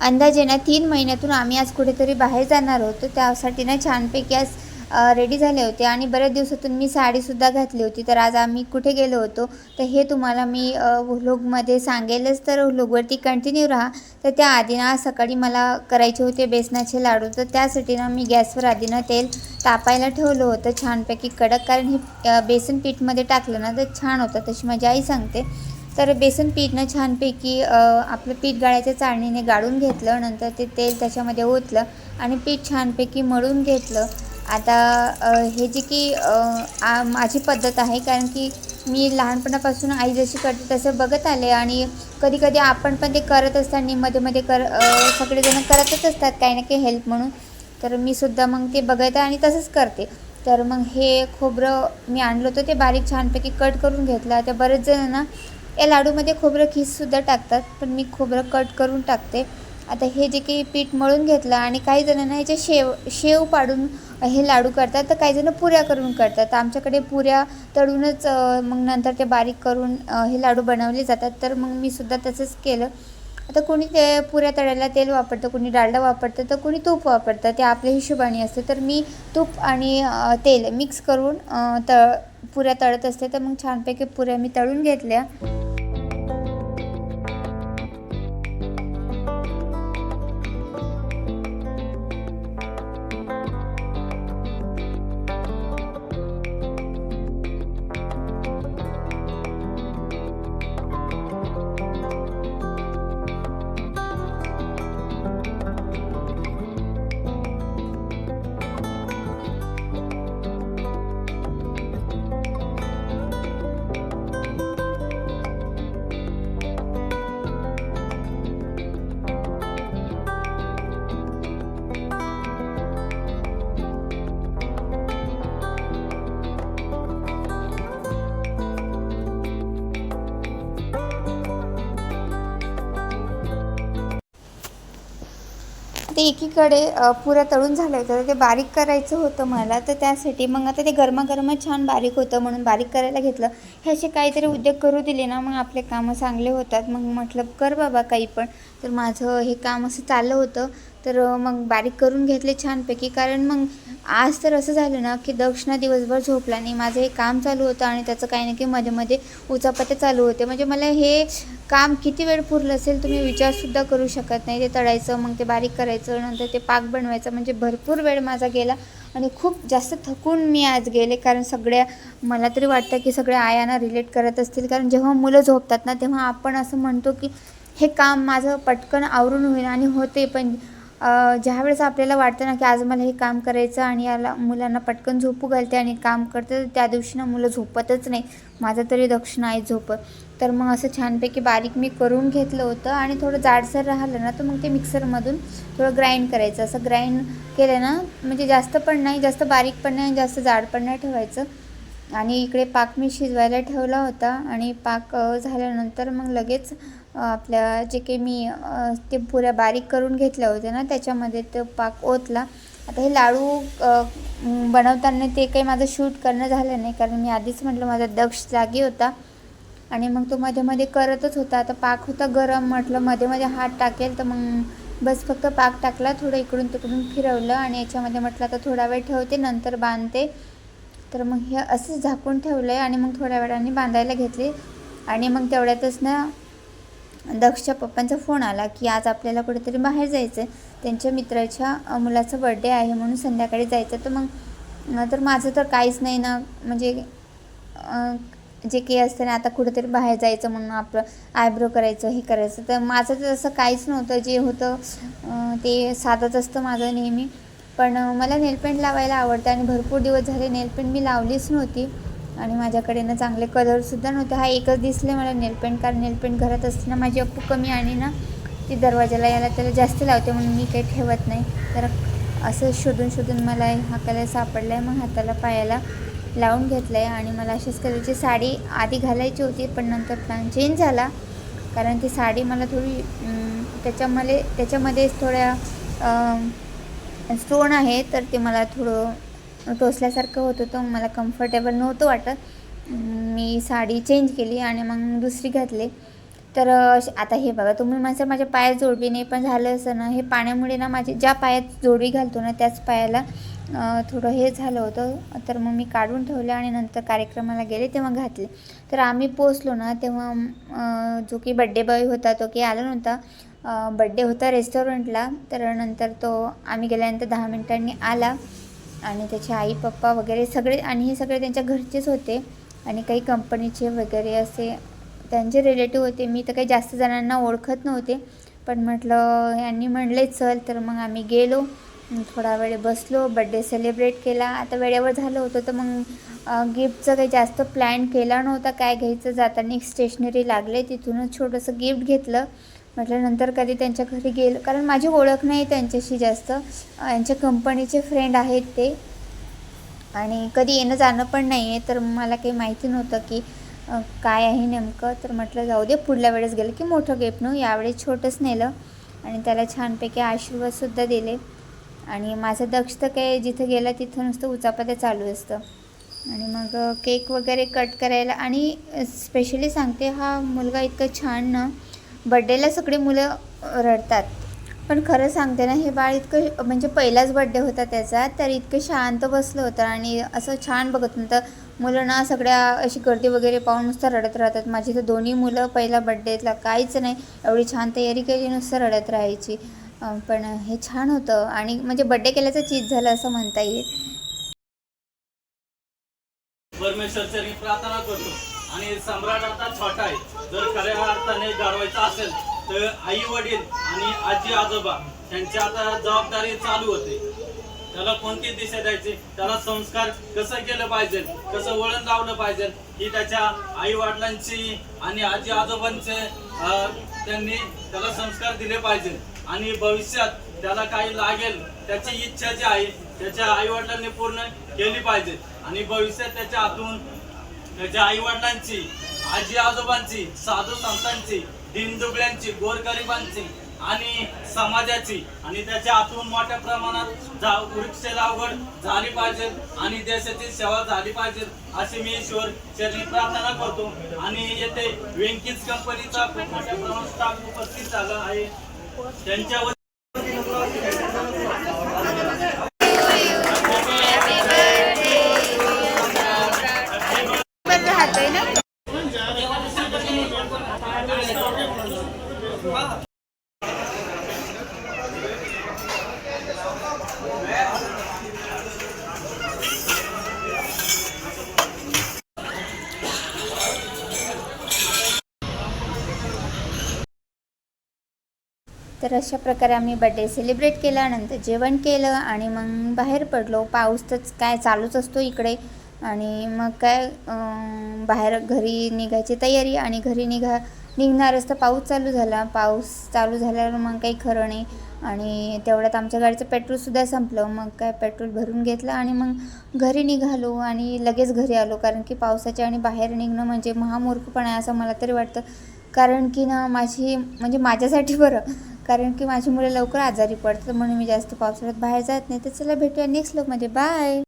अंदाजे ना तीन महिन्यातून आम्ही आज कुठेतरी बाहेर जाणार होतो. त्यासाठी ना छानपैकी आज रेडी झाले होते आणि बऱ्याच दिवसातून मी साडीसुद्धा घातली होती. तर आज आम्ही कुठे गेलो होतो? तर हे तुम्हाला मी व्लॉगमध्ये सांगेलच. तर व्लॉगवरती कंटिन्यू राहा. तर त्याआधी ना सकाळी मला करायचे होते बेसनाचे लाडू. तर त्यासाठी ना मी गॅसवर आधी ना तेल तापायला ठेवलं होतं. छानपैकी कडक. कारण हे बेसन पीठमध्ये टाकलं ना तर छान होतं. तशी माझी आई सांगते. तर बेसन पीठनं छानपैकी आपलं पीठ गाळायच्या चाळणीने गाळून घेतलं नंतर ते तेल त्याच्यामध्ये ओतलं आणि पीठ छानपैकी मळून घेतलं. आता हे जे की आ, माझी पद्धत आहे कारण की मी लहानपणापासून आई जशी करते तसं बघत आले आणि कधी कधी आपण पण ते करत असताना मध्ये मध्ये कर सगळेजण करतच असतात काही ना काही हेल्प म्हणून. तर मी सुद्धा मग ते बघायचं आणि तसंच करते. तर मग हे खोबरं मी आणलं होतं ते बारीक छानपैकी कट करून घेतलं. आता बरेच जण ना या लाडूमध्ये खोबरं खीससुद्धा टाकतात पण मी खोबरं कट करून टाकते. आता हे जे काही पीठ मळून घेतलं आणि काही जणांना ह्याचे शेव शेव पाडून हे लाडू करतात तर काही जण पुऱ्या करून करतात. तर आमच्याकडे पुऱ्या तळूनच मग नंतर ते बारीक करून हे लाडू बनवले जातात. तर मग मी सुद्धा तसंच केलं. आता कोणी ते पुऱ्या तळायला तेल वापरतं कोणी डालडा वापरतं तर कोणी तूप वापरतं. ते आपल्या हिशोबाने असते. तर मी तूप आणि तेल मिक्स करून तळ पुऱ्या तळत असते. तर मग छानपैकी पुऱ्या मी तळून घेतल्या. ते एकीकडे पुरं पुऱ्या तळून झालं होतं तर ते बारीक करायचं होतं मला. तर त्यासाठी मग आता ते गरमागरमच छान बारीक होतं म्हणून बारीक करायला घेतलं. हे असे काहीतरी उद्योग करू दिले ना मग आपले कामं चांगले होतात. मग म्हटलं कर बाबा काही पण. तर माझं हे काम असं चाललं होतं. तर मग बारीक करून घेतले छानपैकी. कारण मग आज तर असं झालं ना की दक्षिणा दिवसभर झोपला नाही. माझं हे काम चालू होतं आणि त्याचं काही ना काही मध्ये मध्ये उचापत्या चालू होते. म्हणजे मला हे काम किती वेळ पुरलं असेल तुम्ही विचारसुद्धा करू शकत नाही. ते तळायचं मग ते बारीक करायचं नंतर ते पाक बनवायचं. म्हणजे भरपूर वेळ माझा गेला आणि खूप जास्त थकून मी आज गेले. कारण सगळ्या मला तरी वाटतं की सगळ्या आयांना रिलेट करत असतील. कारण जेव्हा मुलं झोपतात ना तेव्हा आपण असं म्हणतो की हे काम माझं पटकन आवरून होईल आणि होते. पण ज्यावेळेस आपल्याला वाटतं ना की आज मला हे काम करायचं आणि याला मुलांना पटकन झोपू घालते आणि काम करते तर त्या दिवशी ना मुलं झोपतच नाही. माझं तरी दक्षिण आहे झोपत तर मग असं छानपैकी बारीक मी करून घेतलं होतं आणि थोडं जाडसर राहिलं ना तर मग ते मिक्सरमधून थोडं ग्राइंड करायचं. असं ग्राइंड केलं ना म्हणजे जास्त पण नाही जास्त बारीक पण नाही जास्त जाड पण नाही ठेवायचं. आणि इकडे पाक मी शिजवायला ठेवला होता आणि पाक झाल्यानंतर मग लगेच आपल्या जे काही मी ते पुऱ्या बारीक करून घेतल्या होत्या ना त्याच्यामध्ये तो पाक ओतला. आता हे लाडू बनवताना ते काही माझं शूट करणं झालं नाही कारण मी आधीच म्हटलं माझा दक्ष जागी होता. आणि मग तो मध्ये मध्ये करतच होता. आता पाक होता गरम म्हटलं मध्ये मध्ये हात टाकेल तर मग बस फक्त पाक टाकला थोडं इकडून तिकडून फिरवलं आणि याच्यामध्ये म्हटलं आता थोडा वेळ ठेवते नंतर बांधते. तर मग हे असंच झाकून ठेवलं आहे आणि मग थोड्या वेळाने बांधायला घेतले. आणि मग तेवढ्यातच ना दक्षच्या पप्पांचा फोन आला की आज आपल्याला कुठेतरी बाहेर जायचं आहे त्यांच्या मित्राच्या मुलाचा बड्डे आहे म्हणून संध्याकाळी जायचं तर मग तर माझं तर काहीच नाही ना. म्हणजे जे काही असतं ना आता कुठेतरी बाहेर जायचं म्हणून आपलं आयब्रो करायचं हे करायचं. तर माझं तर असं काहीच नव्हतं. जे होतं ते साधंच असतं माझं नेहमी. पण मला नेलपेंट लावायला आवडतं आणि भरपूर दिवस झाले नेलपेंट मी लावलीच नव्हती. आणि माझ्याकडे ना चांगले कलरसुद्धा नव्हते. हा एकच दिसले मला. नेलपेंट कारण नेलपेंट घरात असताना माझी अप्पू कमी आणि ना ती दरवाजाला याला त्याला जास्त लावते म्हणून मी काही ठेवत नाही. तर असं शोधून शोधून मला हा कलर सापडला आहे मग हाताला पायाला लावून घेतलं आहे आणि मला अशाच कलरची साडी आधी घालायची होती पण नंतर प्लॅन चेंज झाला. कारण ती साडी मला थोडी त्याच्यामध्ये त्याच्यामध्येच थोड्या स्टोन आहे तर ते मला थोडं टोचल्यासारखं होत होतं मला कम्फर्टेबल नव्हतं वाटत. मी साडी चेंज केली आणि मग दुसरी घातली. तर श- आता हे बघा तुम्ही माझं माझ्या पायात जोडवी नाही पण झालं असं ना हे पाण्यामुळे ना माझे ज्या पायात जोडवी घालतो ना त्याच पायाला थोडं हे झालं होतं. तर मग मी काढून ठेवले आणि नंतर कार्यक्रमाला गेले तेव्हा घातले. तर आम्ही पोचलो ना तेव्हा जो की बड्डे बॉय होता तो की आला नव्हता. बड्डे होता रेस्टॉरंटला तर नंतर तो आम्ही गेल्यानंतर दहा मिनिटांनी आला. आणि त्याचे आई पप्पा वगैरे सगळे आणि हे सगळे त्यांच्या घरचेच होते. आणि काही कंपनीचे वगैरे असे त्यांचे रिलेटिव्ह होते. मी तर काही जास्त जणांना ओळखत नव्हते. पण म्हटलं यांनी म्हणले चल तर मग आम्ही गेलो. थोडा वेळ बसलो बड्डे सेलिब्रेट केला. आता वेळेवर झालं होतं तर मग गिफ्टचं काही जास्त प्लॅन केला नव्हता. काय घ्यायचं? जाताना एक स्टेशनरी लागले तिथूनच छोटंसं गिफ्ट घेतलं. म्हटलं नंतर कधी त्यांच्या घरी गेलं. कारण माझी ओळख नाही त्यांच्याशी जास्त. यांच्या कंपनीचे फ्रेंड आहेत ते. आणि कधी येणं जाणं पण नाही आहे तर मला काही माहिती नव्हतं की काय आहे नेमकं. तर म्हटलं जाऊ दे पुढल्या वेळेस गेलं की मोठं गेप नऊ यावेळेस छोटंच नेलं. आणि त्याला छानपैकी आशीर्वादसुद्धा दिले. आणि माझं दक्ष तर काय जिथं गेलं तिथं नुसतं उचापत्या चालू असतं. आणि मग केक वगैरे कट करायला आणि स्पेशली सांगते हा मुलगा इतका छान ना बड्डेला सगळी मुलं रडतात. पण खरं सांगते ना हे बाळ इतकं म्हणजे पहिलाच बड्डे होता त्याचा तर इतकं शांत बसलं होतं आणि असं छान बघत नव्हतं. मुलं ना सगळ्या अशी गर्दी वगैरे पाहून नुसतं रडत राहतात. माझी तर दोन्ही मुलं पहिला बड्डेतला काहीच नाही एवढी छान तयारी केली नुसतं रडत राहायची. पण हे छान होतं. आणि म्हणजे बड्डे केल्याचं चीज झालं असं म्हणता येईल. परमेश्वरचरणी प्रार्थना करतो. आणि सम्राट आता छोटा आहे. जर खऱ्या अर्थाने गाडवायचा असेल तर आई वडील आणि आजी आजोबा त्यांची आता जबाबदारी चालू होते. त्याला कोणती दिशा द्यायची? त्याला संस्कार कसं केलं पाहिजे? कसं वळण लावलं पाहिजे? ही त्याच्या आई वडिलांची आणि आजी आजोबांचे त्यांनी त्याला संस्कार दिले पाहिजे. आणि भविष्यात त्याला काही लागेल त्याची इच्छा जी आहे त्याच्या आई वडिलांनी पूर्ण केली पाहिजे. आणि भविष्यात त्याच्या हातून त्याच्या आई वडिलांची आजी आजोबांची साधू संतांची दिनदुबळ्यांची गोरगरिबांची आणि समाजाची. आणि त्याच्या आतून मोठ्या प्रमाणात वृक्ष लागवड झाली पाहिजे आणि देशाची सेवा झाली पाहिजे अशी मी ईश्वर शरीर प्रार्थना करतो. आणि येथे वेंकीज कंपनीचा खूप मोठ्या प्रमाणात स्टाफ उपस्थित झाला आहे. त्यांच्यावर तर अशा प्रकारे आम्ही बड्डे सेलिब्रेट केला नंतर जेवण केलं आणि मग बाहेर पडलो. पाऊस तर काय चालूच असतो इकडे. आणि मग काय बाहेर घरी निघायची तयारी आणि घरी निघा निघणारच तर पाऊस चालू झाला. पाऊस चालू झाल्यावर मग काही खरं नाही. आणि तेवढ्यात आमच्या गाडीचं पेट्रोलसुद्धा संपलं. मग काय पेट्रोल भरून घेतलं आणि मग घरी निघालो आणि लगेच घरी आलो. कारण की पावसाच्या आणि बाहेर निघणं म्हणजे महामूर्खपणा आहे असं मला तरी वाटतं. कारण की ना माझी म्हणजे माझ्यासाठी बरं. कारण की माझी मुलं लवकर आजारी पडतात म्हणून मी जास्त पावसाळ्यात बाहेर जात नाही. तर चला भेटूया नेक्स्ट लोकमध्ये बाय